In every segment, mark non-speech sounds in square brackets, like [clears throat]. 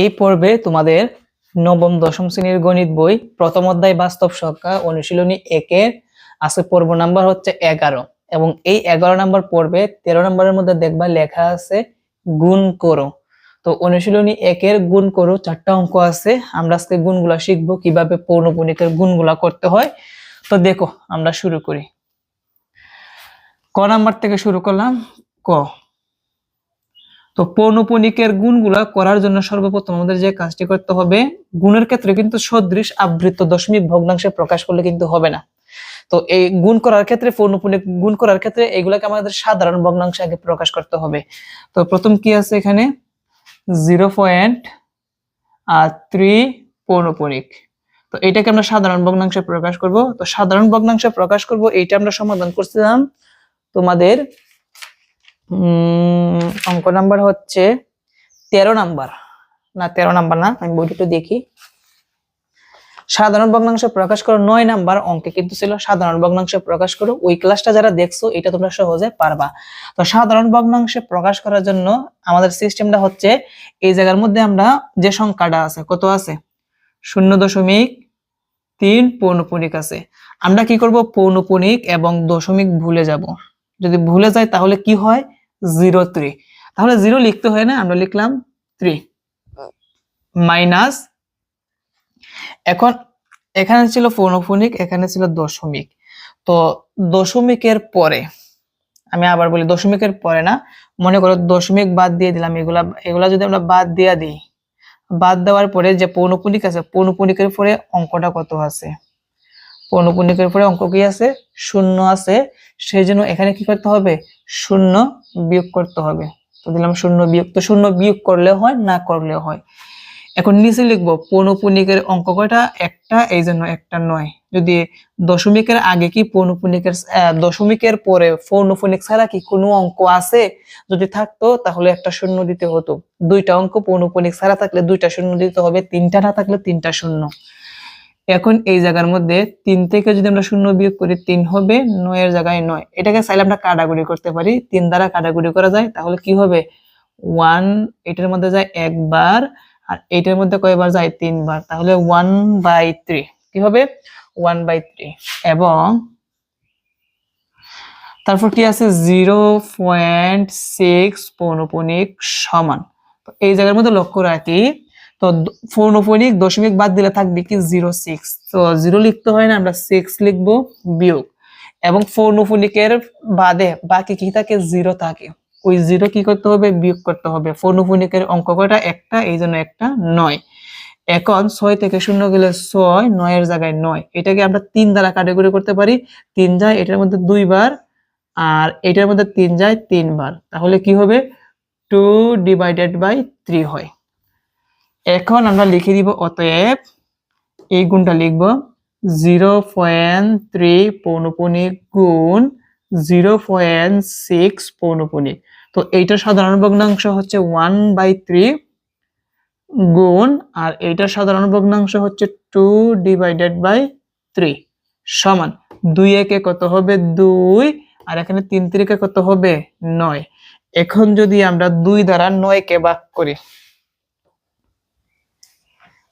এই পর্বে তোমাদের নবম, দশম শ্রেণির গণিত বই, প্রথম অধ্যায় বাস্তব সংখ্যা অনুশীলনী একের আছে পর্ব নাম্বার হচ্ছে এগারো। এবং এই এগারো নাম্বার পর্বে তেরো নাম্বারের মধ্যে দেখবা লেখা আছে, গুণ করো। তো অনুশীলনী একের গুণ করো, চারটা অঙ্ক আছে। আমরা আজকে গুণগুলা শিখব, কীভাবে পৌনপুনিকের গুণগুলা করতে হয়। তো দেখো, আমরা শুরু করি। ক নাম্বার থেকে শুরু করলাম, ক। তো পৌনপুনিকের গুণগুলা করার জন্য সর্বপ্রথম আমাদের যে কাজটি করতে হবে, গুণের ক্ষেত্রে কিন্তু সদৃশ আবৃত দশমিক ভগ্নাংশে প্রকাশ করলে কিন্তু হবে না। তো এই গুণ করার ক্ষেত্রে, পৌনপুনিক গুণ করার ক্ষেত্রে এগুলাকে আমাদের সাধারণ ভগ্নাংশে আগে প্রকাশ করতে হবে। তো প্রথম কি আছে এখানে? জিরো পয়েন্ট আর থ্রি পৌনপুনিক। তো এটাকে আমরা সাধারণ ভগ্নাংশে প্রকাশ করব। তো সাধারণ ভগ্নাংশে প্রকাশ করব, এইটা আমরা সমাধান করছিলাম তোমাদের অঙ্ক নাম্বার হচ্ছে তেরো নাম্বার। না, তেরো নাম্বার না, আমি বইটা দেখি। সাধারণ ভগ্নাংশ প্রকাশ করো, নয় নাম্বার অঙ্কে কিন্তু ছিল সাধারণ ভগ্নাংশ প্রকাশ করো। ওই ক্লাসটা যারা দেখছ, এটা তোমরা সহজে পারবা। তো সাধারণ ভগ্নাংশে প্রকাশ করার জন্য আমাদের সিস্টেমটা হচ্ছে, এই জায়গার মধ্যে আমরা যে সংখ্যাটা আছে, কত আছে? শূন্য দশমিক তিন পৌনপুনিক আছে। আমরা কি করব? পৌনপুনিক এবং দশমিক ভুলে যাব। যদি ভুলে যাই তাহলে কি হয়? জিরো থ্রি তাহলে জিরো লিখতে হয় না, আমরা লিখলাম থ্রি মাইনাস, এখন এখানে ছিল পৌনপুনিক, এখানে ছিল দশমিক। তো দশমিকের পরে, আমি আবার বলি দশমিকের পরে না, মনে করো দশমিক বাদ দিয়ে দিলাম এগুলা এগুলা যদি আমরা বাদ দিয়ে দিই, বাদ দেওয়ার পরে যে পৌনপুনিক আছে, পৌনপুনিকের পরে অঙ্কটা কত আছে? পৌনপুনিকের পরে অঙ্ক কি আছে? শূন্য আছে। সেই জন্য এখানে কি করতে হবে? শূন্য বিয়োগ করতে হবে। তো দিলাম শূন্য বিয়োগ। তো শূন্য বিয়োগ করলে হয় না করলে হয়? এখন নিচে লিখব পৌনপুনিকের অঙ্ক কয়টা? একটা এই জন্য একটা নয়। যদি দশমিকের আগে কি পৌনপুনিকের আহ, দশমিকের পরে পৌনপুনিক ছাড়া কি কোনো অঙ্ক আছে? যদি থাকতো তাহলে একটা শূন্য দিতে হতো। দুইটা অঙ্ক পৌনপুনিক ছাড়া থাকলে দুইটা শূন্য দিতে হবে তিনটা না থাকলে তিনটা শূন্য। এখন এই জায়গার মধ্যে তিন থেকে যদি আমরা শূন্য বিয়োগ করি, তিন হবে, নয়ের জায়গায় নয়। এটাকে চাইলে আমরা কাটাকুটি করতে পারি। তিন দ্বারা কাটাকুটি করা যায়, তাহলে কি হবে? ওয়ান এটার মধ্যে যায় একবার, আর এটার মধ্যে কয়বার যায়? তিনবার। তাহলে ওয়ান বাই থ্রি কি হবে? ওয়ান বাই থ্রি এবং তারপর কি আছে? জিরো পয়েন্ট সিক্স পৌনপুনিক সমান এই জায়গার মধ্যে লক্ষ্য রাখি তো পৌনপুনিক দশমিক বাদ দিলে থাকবে কি জিরো সিক্স তো জিরো লিখতে হয় না, আমরা সিক্স লিখব, বিয়োগ। এবং পৌনপুনিকের বাদে বাকি কি থাকে? জিরো থাকে। ওই জিরো কি করতে হবে? বিয়োগ করতে হবে। পৌনপুনিকের অঙ্ক কয়টা? একটা, এই জন্য একটা, নয়। এখন ছয় থেকে শূন্য গেলে ছয়, নয়ের জায়গায় নয়। এটাকে আমরা তিন দ্বারা কাটাকুটি করতে পারি। তিন যায়, এটার মধ্যে দুইবার আর এটার মধ্যে তিন যায় তিনবার তাহলে কি হবে? টু ডিভাইডেড বাই থ্রি হয়। এখন আমরা লিখে দিব অতএব এই গুণটা লিখব জিরো পয়েন্ট থ্রি পৌনপুনিক গুণ জিরো পয়েন্ট সিক্স পৌনপুনিক তো এইটার সাধারণ ভগ্নাংশ হচ্ছে ওয়ান বাই থ্রি গুণ আর এইটার সাধারণ ভগ্নাংশ হচ্ছে টু ডিভাইডেড বাই থ্রি সমান দুই একে কত হবে দুই আর এখানে তিন তিরিকে কত হবে নয়। এখন যদি আমরা দুই দ্বারা নয় কে ভাগ করি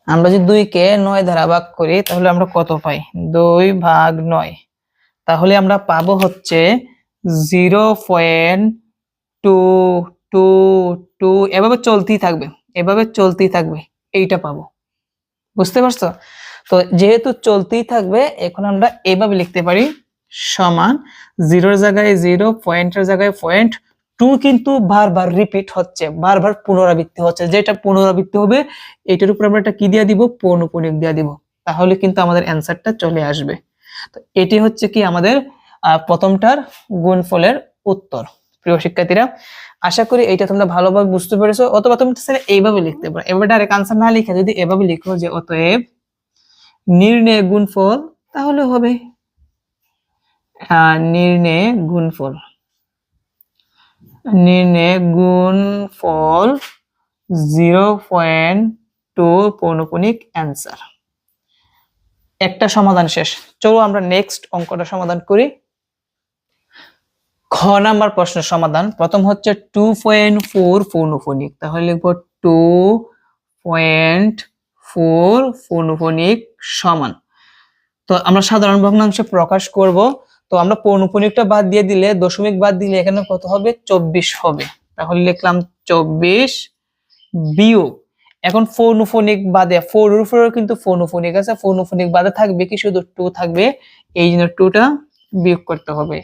আমরা যদি দুই কে নয় দ্বারা ভাগ করি, তাহলে আমরা কত পাই? দুই ভাগ নয়। তাহলে আমরা পাবো হচ্ছে zero point two two two. এভাবে চলতেই থাকবে, এভাবে চলতেই থাকবে, এইটা পাবো। বুঝতে পারছ? তো যেহেতু চলতেই থাকবে, এখন আমরা এভাবে লিখতে পারি, সমান জিরোর জায়গায় জিরো, পয়েন্টের জায়গায় পয়েন্ট টু কিন্তু বারবার রিপিট হচ্ছে, বারবার পুনরাবৃত্তি হচ্ছে। যেটা পুনরাবৃত্তি হবে, এটার উপর আমরা একটা কি দিয়ে দিব? পৌনপুনিক দিয়ে দিব। তাহলে কিন্তু আমাদের অ্যান্সারটা চলে আসবে। তো এটি হচ্ছে কি আমাদের প্রথমটার গুণফলের উত্তর। প্রিয় শিক্ষার্থীরা, আশা করি এইটা তোমরা ভালোভাবে বুঝতে পেরেছ, অথবা তুমি স্যার এইভাবে লিখতে পারো। এবার ডাইরেক্ট আনসার না লিখে যদি এভাবে লিখো যে, অতএব নির্ণয় গুণফল, তাহলে হবে নির্ণয় গুণফল। নির্ণয় গুণফল জিরো পয়েন্ট টু পৌনপুনিক অ্যান্সার। একটা সমাধান শেষ। চলো আমরা নেক্সট অঙ্কটা সমাধান করি। খ নাম্বার প্রশ্নের সমাধান। প্রথম হচ্ছে টু পয়েন্ট ফোর পৌনপুনিক। তাহলে লিখব টু পয়েন্ট ফোর পৌনপুনিক সমান। তো আমরা সাধারণ ভগ্নাংশে প্রকাশ করব। তো আমরা পৌনপুনিকটা বাদ দিয়ে দিলে, দশমিক বাদ দিলে এখানে কত হবে? চব্বিশ হবে। তাহলে লিখলাম চব্বিশ বিয়োগ। এখন ফোনুফোনিক বাদে ফোর উপরেও কিন্তু ফোনুফোনিক আছে ফোনুফোনিক বাদে থাকবে কি? শুধু টু থাকবে। এই জন্য টুটা বিয়োগ করতে হবে।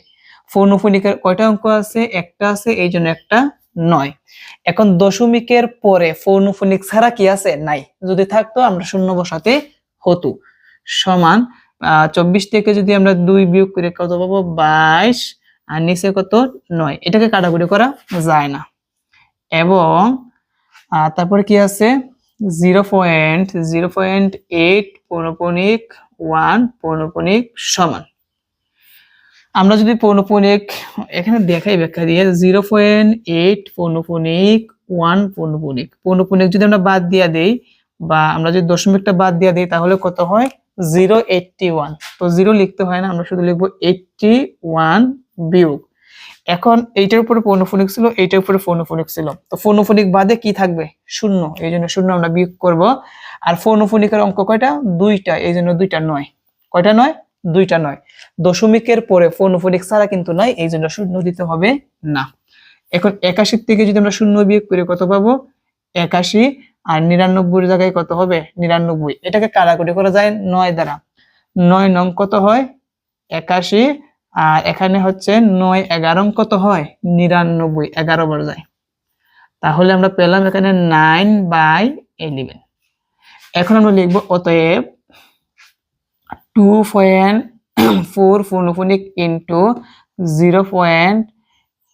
ফোনুফোনিকের কয়টা অঙ্ক আছে? একটা আছে, এই জন্য একটা নয়। এখন দশমিকের পরে ফোনুফোনিক ছাড়া কি আছে? নাই। যদি থাকতো, আমরা শূন্য বসাতে হতো। সমান চব্বিশ থেকে যদি আমরা দুই বিয়োগ করে কত পাবো? বাইশ। আর নিচে কত? নয়। এটাকে কাটাকুটি করা যায় না। এবং তারপরে কি আছে? Zero point zero point eight পৌনপণিক one পৌনপণিক সমান। আমরা যদি পৌনপণিক এখানে দেখাই ব্যাখ্যা দিয়ে, জিরো পয়েন্ট এইট পৌনপণিক ওয়ান পৌনপণিক পৌনপণিক যদি আমরা বাদ দিয়া দেই, বা আমরা যদি দশমিকটা বাদ দিয়া দিই, তাহলে কত হয়? Zero eighty one. তো জিরো লিখতে হয় না, আমরা শুধু লিখব এইটটি ওয়ান বিয়োগ। এখন এইটার উপরে পৌনফোনিক ছিল, এইটার উপরে ফোনোফোনিক ছিল। তো ফোনোফোনিক বাদে কি থাকবে? শূন্য, এই জন্য শূন্য আমরা বিয়োগ করব। আর ফোনোফোনিকের অঙ্ক কয়টা? দুইটা, এই জন্য দুইটা নয়। কয়টা নয়? দুইটা নয়। দশমিকের পরে ফোনোফোনিক ছাড়া কিন্তু নয়, এই জন্য শূন্য দিতে হবে না। এখন একাশির থেকে যদি আমরা শূন্য বিয়োগ করি কত পাবো? একাশি আর নিরানব্বই জায়গায় কত হবে? নিরানব্বই। এটাকে কারাকুটি করা যায় নয় দ্বারা। নয় নং কত হয়? একাশি। আর এখানে হচ্ছে নয় এগারো কত হয়? নিরানব্বই। এগারো বার যায়। তাহলে আমরা পেলাম এখানে নাইন বাই এলিভেন এখন আমরা লিখব অতএব two point four ফোনোফোনিক into zero point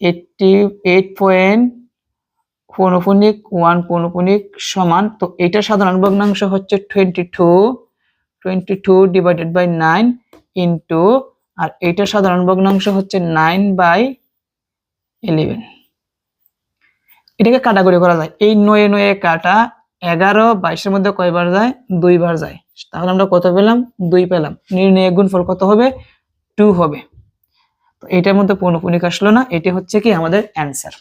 eighty eight point পৌনপুনিক one পৌনপুনিক সমান, তো এইটার সাধারণ ভগ্নাংশ হচ্ছে twenty two twenty two divided by nine into আর এইটার সাধারণ ভগ্নাংশ হচ্ছে নাইন বাই ইলেভেন এটাকে কাটাকুটি করা যায়। এই নয়ে নয়ে কাটা এগারো, বাইশের মধ্যে কয়বার যায়? দুইবার যায়। তাহলে আমরা কত পেলাম? দুই পেলাম। নির্ণয় গুণফল কত হবে? টু হবে। তো এটার মধ্যে পৌনপুনিক আসলো না। এটি হচ্ছে কি? আমাদের অ্যান্সার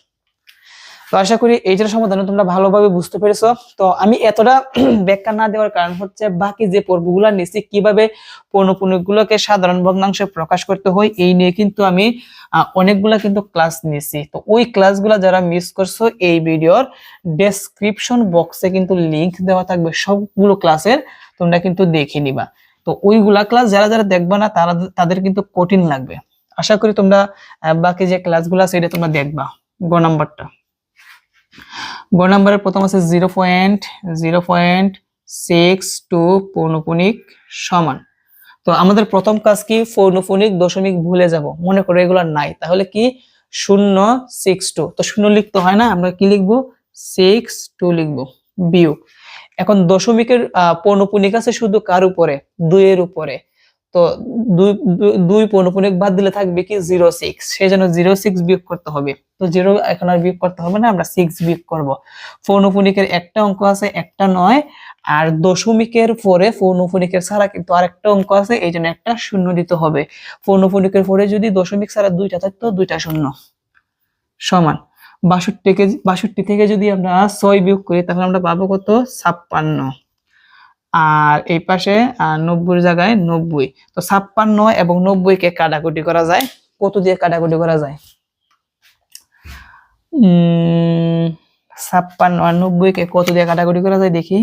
তো আশা করি এইটার সমাধান তোমরা ভালোভাবে বুঝতে পেরেছ। তো আমি এতটা [clears throat] ব্যাখ্যা না দেওয়ার কারণ হচ্ছে বাকি যে পর্বগুলো নিচ্ছি কীভাবে পৌনপুনিকগুলোকে সাধারণ ভগ্নাংশে প্রকাশ করতে হয়, এই নিয়ে কিন্তু আমি অনেকগুলা কিন্তু ক্লাস নিয়েছি। তো ওই ক্লাসগুলো যারা মিস করছ, এই ভিডিওর ডেসক্রিপশন বক্সে কিন্তু লিংক দেওয়া থাকবে সবগুলো ক্লাসের তোমরা কিন্তু দেখে নিবা। তো ওইগুলা ক্লাস যারা যারা দেখবা না, তারা, তাদের কিন্তু কঠিন লাগবে। আশা করি তোমরা বাকি যে ক্লাসগুলো আছে, এটা তোমরা দেখবা। গ নাম্বারটা। গ নাম্বারের প্রথম আছে zero point zero point, six, two পৌনপুনিক সমান। তো আমাদের প্রথম কাজ কি? পৌনপুনিক দশমিক ভুলে যাব। মনে করো এগুলো নাই। তাহলে কি? শূন্য, সিক্স, টু। তো শূন্য লিখতে হয় না? আমরা কি লিখব? সিক্স, টু লিখব। বিয়োগ। এখন দশমিকের পৌনপুনিক আছে শুধু কার উপরে? দুইয়ের উপরে। তো দুই, দুই- পৌনপুনিক বাদ দিলে থাকবে কি জিরো সিক্স। সেই জন্য জিরো সিক্স বিয়োগ করতে হবে। তো জিরো এখন আর বিয়োগ করতে হবে না, আমরা সিক্স বিয়োগ করব। পৌনপুনিকের একটা অঙ্ক আছে, একটা নয়, আর দশমিকের পরে পৌনপুনিকের ছাড়া কিন্তু আরেকটা অঙ্ক আছে, এই জন্য একটা শূন্য দিতে হবে। পৌনপুনিকের পরে যদি দশমিক ছাড়া দুইটা থাকতো, দুইটা শূন্য। সমান। বাষট্টি বাষট্টি থেকে যদি আমরা ছয় বিয়োগ করি, তাহলে আমরা পাবো কত? ছাপ্পান্ন। আর এই পাশে আহ, নব্বইয়ের জায়গায় নব্বই। তো ছাপ্পান্ন এবং নব্বই কে কাটাকুটি করা যায়। কত দিয়ে কাটাকুটি করা যায়? ছাপ্পান্ন আর নব্বই কে কত দিয়ে কাটাকুটি করা যায় দেখি?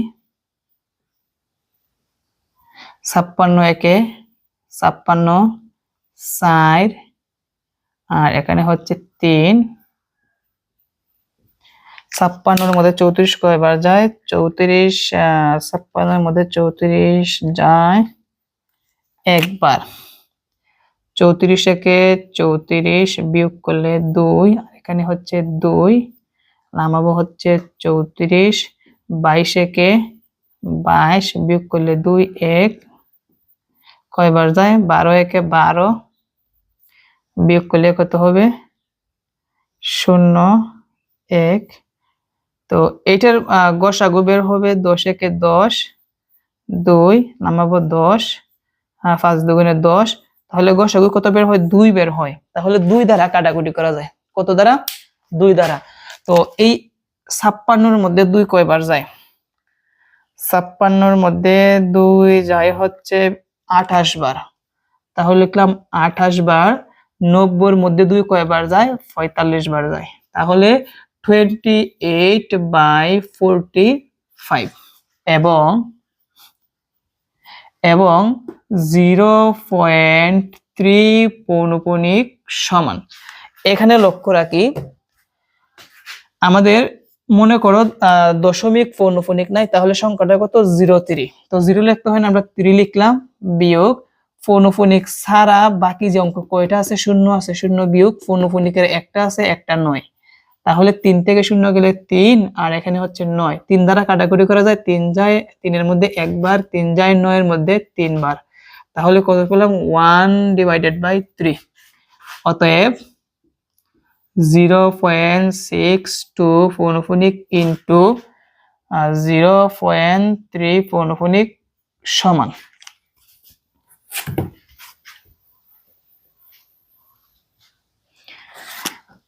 ছাপ্পান্ন একে ছাপ্পান্ন চার আর এখানে হচ্ছে তিন। ছাপ্পান্নর মধ্যে চৌত্রিশ কয়বার যায়? চৌত্রিশ ছাপ্পান্নর মধ্যে চৌত্রিশ যায় একবার। চৌত্রিশ একে চৌত্রিশ বিয়োগ করলে দুই এখানে হচ্ছে দুই, নামাবো হচ্ছে চৌত্রিশ, বাইশ একে বাইশ বিয়োগ করলে দুই এক, কয়বার যায়? বারো একে বারো বিয়োগ করলে কত হবে? শূন্য এক। তো এইটার গসাগু বের হবে দশ একে দশ, দুই, নামাবো দশ হ্যাঁ পাঁচ দুগুণে দশ। তাহলে গসাগু কত বের হয়? দুই বের হয়। তাহলে দুই দ্বারা কাটাকুটি করা যায়। কত দ্বারা? দুই দ্বারা। তো এই ছাপ্পান্নর মধ্যে দুই কয়বার যায়? ছাপ্পান্নর মধ্যে দুই যায় হচ্ছে আঠাশ বার। তাহলে লিখলাম আঠাশ বার নব্বইর মধ্যে দুই কয়বার যায়? পঁয়তাল্লিশ বার যায়। তাহলে twenty eight by forty five এবং এবং জিরো পয়েন্ট থ্রি পৌনপুনিক সমান। এখানে লক্ষ্য রাখি, আমাদের মনে করো দশমিক পৌনপুনিক নাই, তাহলে সংখ্যাটা কত? জিরো থ্রি তো জিরো লিখতে হয় না, আমরা থ্রি লিখলাম, বিয়োগ পৌনপুনিক ছাড়া বাকি যে অঙ্ক কয়টা আছে? শূন্য আছে। শূন্য বিয়োগ পৌনপুনিকের একটা আছে, একটা নয়। তাহলে তিন থেকে শূন্য গেলে তিন, আর এখানে হচ্ছে নয়। তিন দ্বারা কাটাকুটি করা যায়, তিন যায়, তিনের মধ্যে একবার, তিন যায় নয়ের মধ্যে তিনবার। তাহলে কত পেলাম? One divided by three. অতএব জিরো পয়েন্ট সিক্স টু পৌনফোনিক ইন্টু জিরো পয়েন্ট থ্রি পৌনফোনিক সমান।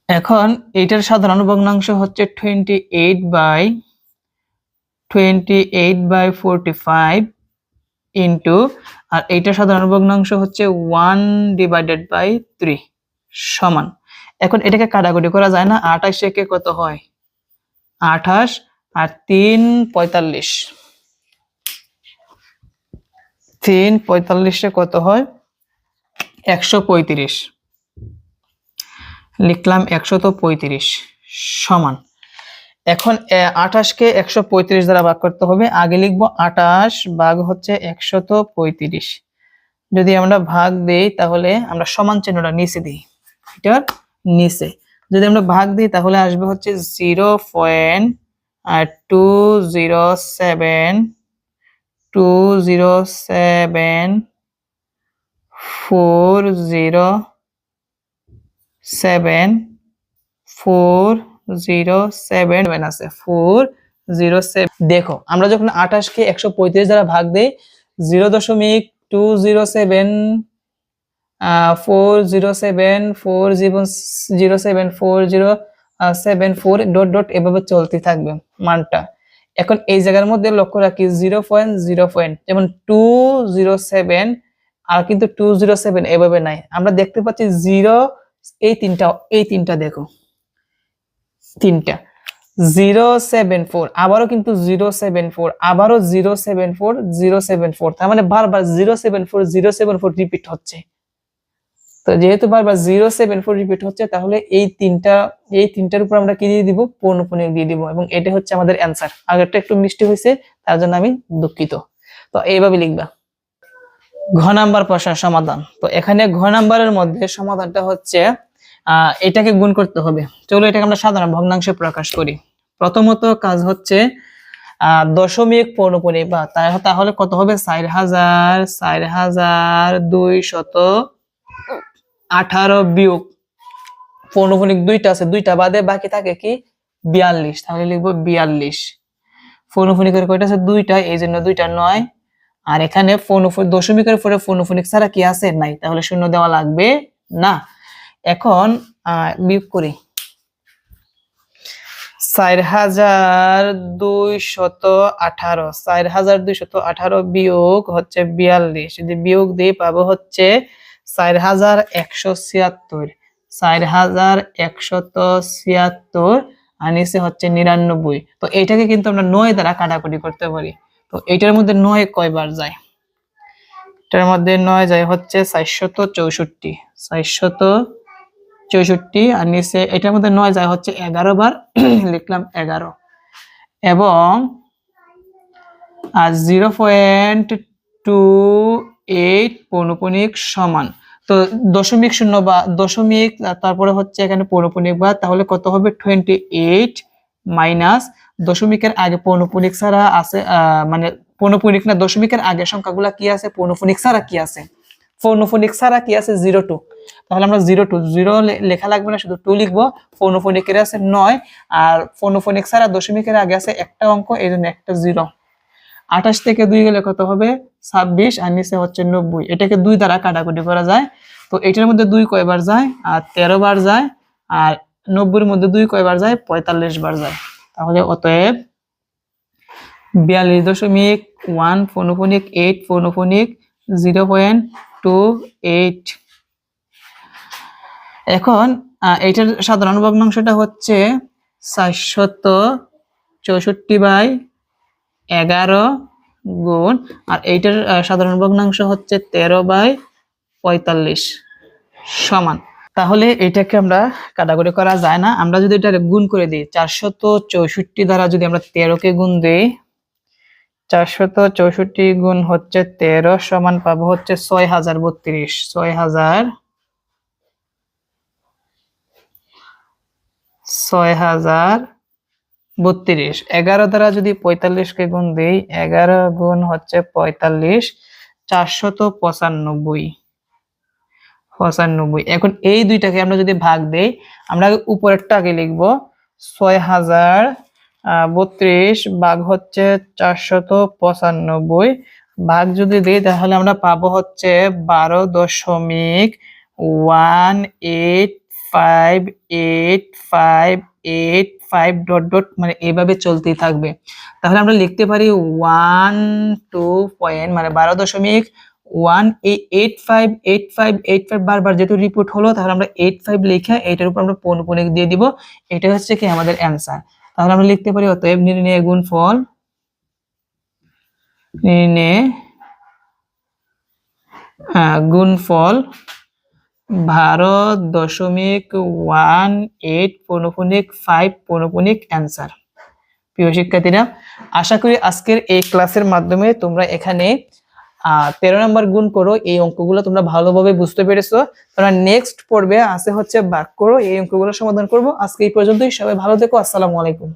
এখন এইটার সাধারণ ভগ্নাংশ হচ্ছে twenty eight by twenty eight by forty five into আর এইটার সাধারণ ভগ্নাংশ হচ্ছে ওয়ান ডিভাইডেড বাই থ্রি সমান। এখন এটাকে কাটাকুটি করা যায় না, আঠাশ একে কত হয়? আঠাশ আর তিন পঁয়তাল্লিশ। তিন পঁয়তাল্লিশে কত হয়? একশো পঁয়ত্রিশ। লিখলাম একশত পঁয়ত্রিশ সমান। এখন আঠাশকে একশো পঁয়ত্রিশ দ্বারা ভাগ করতে হবে। আগে লিখব আঠাশ ভাগ হচ্ছে একশত পঁয়ত্রিশ। যদি আমরা ভাগ দেই, তাহলে আমরা সমান চিহ্নটা নিচে দিই। এটার নিচে। যদি আমরা ভাগ দিই, তাহলে আসবে হচ্ছে zero point two zero seven, two zero seven, four zero seven four zero seven আছে, ফোর জিরো সেভেন। দেখো, আমরা যখন আঠাশকে একশো পঁয়ত্রিশ দ্বারা ভাগ দিই, জিরো দশমিক two zero seven four zero seven, four zero seven, four zero seven, four dot dot এভাবে চলতে থাকবে মানটা। এখন এই জায়গার মধ্যে লক্ষ্য রাখি, জিরো পয়েন্ট জিরো পয়েন্ট, যেমন টু জিরো সেভেন, আর কিন্তু টু জিরো সেভেন এভাবে নাই। আমরা দেখতে পাচ্ছি জিরো এই তিনটা এই তিনটা দেখো। তিনটা। জিরো সেভেন ফোর, আবারও কিন্তু জিরো সেভেন ফোর, আবারও zero seven four, zero seven four. তার মানে বারবার zero seven four, zero seven four repeat হচ্ছে। তো যেহেতু বারবার জিরো সেভেন ফোর রিপিট হচ্ছে, তাহলে এই তিনটা, এই তিনটার উপর আমরা কি দিয়ে দিব? পৌনপুনিক দিয়ে দিব। এবং এটা হচ্ছে আমাদের অ্যান্সার আগেরটা একটু মিষ্টি হয়েছে, তার জন্য আমি দুঃখিত। তো এইভাবে লিখবা। ঘ নাম্বার প্রশ্নের সমাধান। তো এখানে ঘ নাম্বারের মধ্যে সমাধানটা হচ্ছে এটাকে গুণ করতে হবে। চলো এটাকে আমরা সাধারণ ভগ্নাংশে প্রকাশ করি। প্রথমত কাজ হচ্ছে দশমিক পৌনপুনি বা তাহলে কত হবে? চার হাজার চার হাজার দুই শত আঠারো বিয়োগ পৌনপুনিক দুইটা আছে, দুইটা বাদে বাকি থাকে কি? বিয়াল্লিশ। তাহলে লিখব বিয়াল্লিশ। পৌনপুনিকের কয়টা আছে? দুইটা। এই জন্য দুইটা নয় আর এখানে দশমিকের পরে ফোনোফোনিক ছাড়া কি আছে? নাই। তাহলে শূন্য দেওয়া লাগবে না। এখন বিয়োগ করি। চার হাজার দুই শত আঠারো। চার হাজার দুই শত আঠারো বিয়োগ হচ্ছে বিয়াল্লিশ। যদি বিয়োগ দিয়ে পাবো হচ্ছে চার হাজার একশো ছিয়াত্তর। চার হাজার একশত ছিয়াত্তর আর নিচে হচ্ছে নিরানব্বই। তো এটাকে কিন্তু আমরা নয় দ্বারা কাটাকুটি করতে পারি। তো এটার মধ্যে নয় কয়বার যায়? এটার মধ্যে নয় যায় হচ্ছে চারশত চৌষট্টি। চারশত চৌষট্টি আর নিচে এটার মধ্যে নয় যায় হচ্ছে এগারো বার। [clears throat] লিখলাম এগারো। এবং আর জিরো পয়েন্ট টু এইট পৌনপুনিক সমান। তো দশমিক শূন্য বা দশমিক, তারপরে হচ্ছে এখানে পৌনপুনিক বা, তাহলে কত হবে? টোয়েন্টি এইট মাইনাস দশমিকের আগে পৌনপুনিক ছাড়া আছে মানে পৌনপুনিক না, দশমিকের আগে সংখ্যাগুলা কি আছে? পৌনপুনিক ছাড়া কি আছে? পৌনপুনিক ছাড়া কি আছে? Zero two. তাহলে আমরা জিরো টু, জিরো লেখা লাগবে না, শুধু টু লিখব। পৌনপুনিকের আছে নয়, আর পৌনপুনিক ছাড়া দশমিকের আগে আছে একটা অঙ্ক, এই জন্য একটা জিরো। আঠাশ থেকে দুই গেলে কত হবে? ছাব্বিশ, আর নিচে হচ্ছে নব্বই। এটাকে দুই দ্বারা কাটাকুটি করা যায়। তো এটার মধ্যে দুই কয়বার যায়? আর তেরো বার যায়। আর নব্বইয়ের মধ্যে দুই কয়বার যায়? পঁয়তাল্লিশ বার যায়। তাহলে অতএব বিয়াল্লিশ দশমিক ওয়ান পৌনপুনিক এইট পৌনপুনিক জিরো পয়েন্ট টু এইট। এখন এইটার সাধারণ ভগ্নাংশটা হচ্ছে চারশত চৌষট্টি বাই এগারো গুণ, আর এইটার সাধারণ ভগ্নাংশ হচ্ছে তেরো বাই পঁয়তাল্লিশ সমান। তাহলে এটাকে আমরা কাটাকুটি করা যায় না। আমরা যদি এটা গুণ করে দিই, চারশত চৌষট্টি দ্বারা যদি আমরা তেরোকে গুণ দিই, চারশত চৌষট্টি গুণ হচ্ছে তেরো সমান পাবো হচ্ছে ছয় হাজার বত্রিশ। ছয় হাজার ছয় হাজার বত্রিশ। এগারো দ্বারা যদি পঁয়তাল্লিশকে গুণ দিই, এগারো গুণ হচ্ছে পঁয়তাল্লিশ, চারশত পঁচানব্বই। পঁচানব্বই। এখন এই দুইটাকে আমরা যদি ভাগ দেই, আমরা উপরেরটা আগে লিখব। ছয় হাজার বত্রিশ ভাগ হচ্ছে চারশত পঁচানব্বই। ভাগ যদি দিই, তাহলে আমরা পাবো হচ্ছে বারো দশমিক one eight five eight five eight five dot dot মানে এইভাবে চলতেই থাকবে। তাহলে আমরা লিখতে পারি ওয়ান টু পয়েন্ট মানে বারো দশমিক one eight five eight five eight five বারবার যেহেতু রিপোর্ট হলো, তাহলে আমরা এইট ফাইভ লিখে এইটার উপর আমরা পৌনপুনিক দিয়ে দিব? এটা হচ্ছে কি আমাদের অ্যান্সার তাহলে আমরা লিখতে পারি, অতএব নির্ণয় গুণ ফল, নির্ণয় হ্যাঁ গুণফল বারো দশমিক ওয়ান এইট পৌনপুনিক ফাইভ পৌনপুনিক অ্যান্সার প্রিয় শিক্ষার্থীরা, আশা করি আজকের এই ক্লাসের মাধ্যমে তোমরা এখানে তেরো নম্বর গুণ করো, এই অঙ্কগুলো তোমরা ভালোভাবে বুঝতে পেরেছ। তোমরা নেক্সট পড়বে আছে হচ্ছে বাক করো, এই অঙ্কগুলো সমাধান করব। আজকে এই পর্যন্তই, সবাই ভালো থেকো, আসসালামু আলাইকুম।